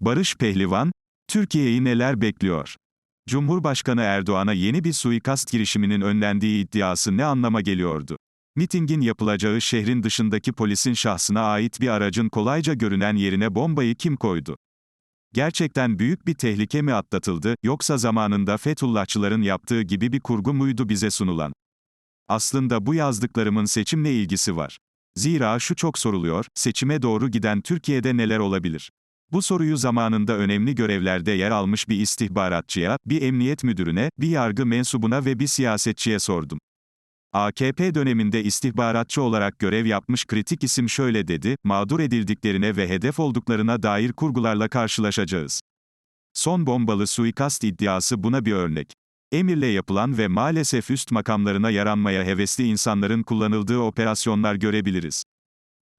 Barış Pehlivan, Türkiye'yi neler bekliyor? Cumhurbaşkanı Erdoğan'a yeni bir suikast girişiminin önlendiği iddiası ne anlama geliyordu? Mitingin yapılacağı şehrin dışındaki polisin şahsına ait bir aracın kolayca görünen yerine bombayı kim koydu? Gerçekten büyük bir tehlike mi atlatıldı, yoksa zamanında Fethullahçıların yaptığı gibi bir kurgu muydu bize sunulan? Aslında bu yazdıklarımın seçimle ilgisi var. Zira şu çok soruluyor, seçime doğru giden Türkiye'de neler olabilir? Bu soruyu zamanında önemli görevlerde yer almış bir istihbaratçıya, bir emniyet müdürüne, bir yargı mensubuna ve bir siyasetçiye sordum. AKP döneminde istihbaratçı olarak görev yapmış kritik isim şöyle dedi, mağdur edildiklerine ve hedef olduklarına dair kurgularla karşılaşacağız. Son bombalı suikast iddiası buna bir örnek. Emirle yapılan ve maalesef üst makamlarına yaranmaya hevesli insanların kullanıldığı operasyonlar görebiliriz.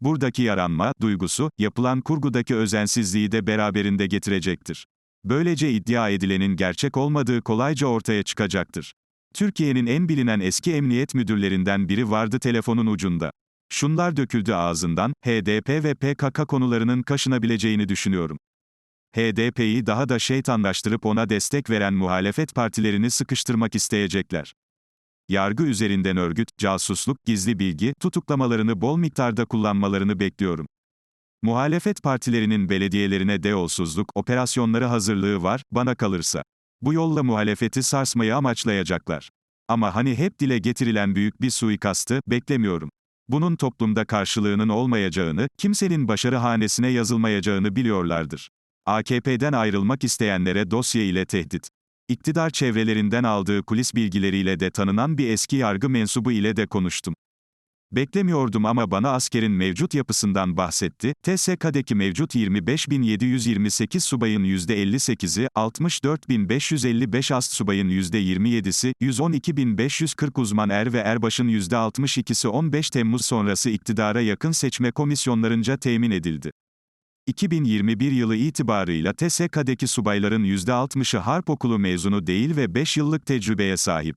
Buradaki yaranma, duygusu, yapılan kurgudaki özensizliği de beraberinde getirecektir. Böylece iddia edilenin gerçek olmadığı kolayca ortaya çıkacaktır. Türkiye'nin en bilinen eski emniyet müdürlerinden biri vardı telefonun ucunda. Şunlar döküldü ağzından, HDP ve PKK konularının kaşınabileceğini düşünüyorum. HDP'yi daha da şeytanlaştırıp ona destek veren muhalefet partilerini sıkıştırmak isteyecekler. Yargı üzerinden örgüt, casusluk, gizli bilgi, tutuklamalarını bol miktarda kullanmalarını bekliyorum. Muhalefet partilerinin belediyelerine deolsuzluk, operasyonları hazırlığı var, bana kalırsa. Bu yolla muhalefeti sarsmayı amaçlayacaklar. Ama hani hep dile getirilen büyük bir suikastı, beklemiyorum. Bunun toplumda karşılığının olmayacağını, kimsenin başarı hanesine yazılmayacağını biliyorlardır. AKP'den ayrılmak isteyenlere dosya ile tehdit. İktidar çevrelerinden aldığı kulis bilgileriyle de tanınan bir eski yargı mensubu ile de konuştum. Beklemiyordum ama bana askerin mevcut yapısından bahsetti. TSK'deki mevcut 25.728 subayın %58'i, 64.555 ast subayın %27'si, 112.540 uzman er ve erbaşın %62'si 15 Temmuz sonrası iktidara yakın seçme komisyonlarınca temin edildi. 2021 yılı itibarıyla TSK'deki subayların %60'ı harp okulu mezunu değil ve 5 yıllık tecrübeye sahip.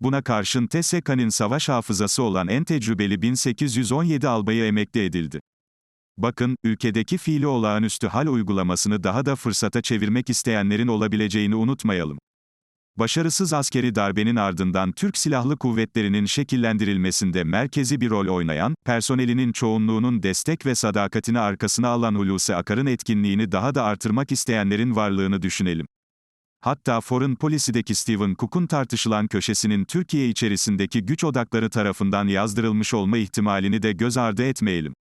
Buna karşın TSK'nın savaş hafızası olan en tecrübeli 1817 albayı emekli edildi. Bakın, ülkedeki fiili olağanüstü hal uygulamasını daha da fırsata çevirmek isteyenlerin olabileceğini unutmayalım. Başarısız askeri darbenin ardından Türk Silahlı Kuvvetleri'nin şekillendirilmesinde merkezi bir rol oynayan, personelinin çoğunluğunun destek ve sadakatini arkasına alan Hulusi Akar'ın etkinliğini daha da artırmak isteyenlerin varlığını düşünelim. Hatta Foreign Policy'deki Stephen Cook'un tartışılan köşesinin Türkiye içerisindeki güç odakları tarafından yazdırılmış olma ihtimalini de göz ardı etmeyelim.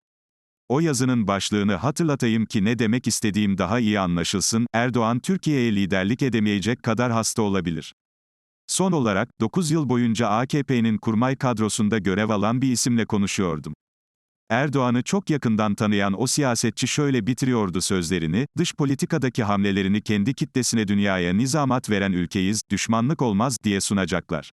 O yazının başlığını hatırlatayım ki ne demek istediğim daha iyi anlaşılsın, Erdoğan Türkiye'ye liderlik edemeyecek kadar hasta olabilir. Son olarak, 9 yıl boyunca AKP'nin kurmay kadrosunda görev alan bir isimle konuşuyordum. Erdoğan'ı çok yakından tanıyan o siyasetçi şöyle bitiriyordu sözlerini, dış politikadaki hamlelerini kendi kitlesine dünyaya nizamat veren ülkeyiz, düşmanlık olmaz diye sunacaklar.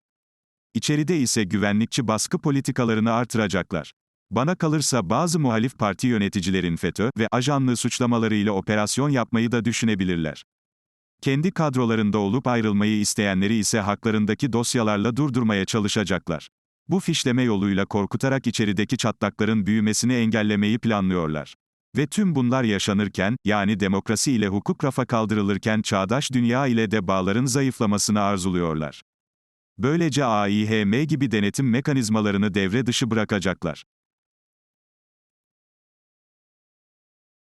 İçeride ise güvenlikçi baskı politikalarını artıracaklar. Bana kalırsa bazı muhalif parti yöneticilerin FETÖ ve ajanlığı suçlamalarıyla operasyon yapmayı da düşünebilirler. Kendi kadrolarında olup ayrılmayı isteyenleri ise haklarındaki dosyalarla durdurmaya çalışacaklar. Bu fişleme yoluyla korkutarak içerideki çatlakların büyümesini engellemeyi planlıyorlar. Ve tüm bunlar yaşanırken, yani demokrasi ile hukuk rafa kaldırılırken çağdaş dünya ile de bağların zayıflamasını arzuluyorlar. Böylece AİHM gibi denetim mekanizmalarını devre dışı bırakacaklar.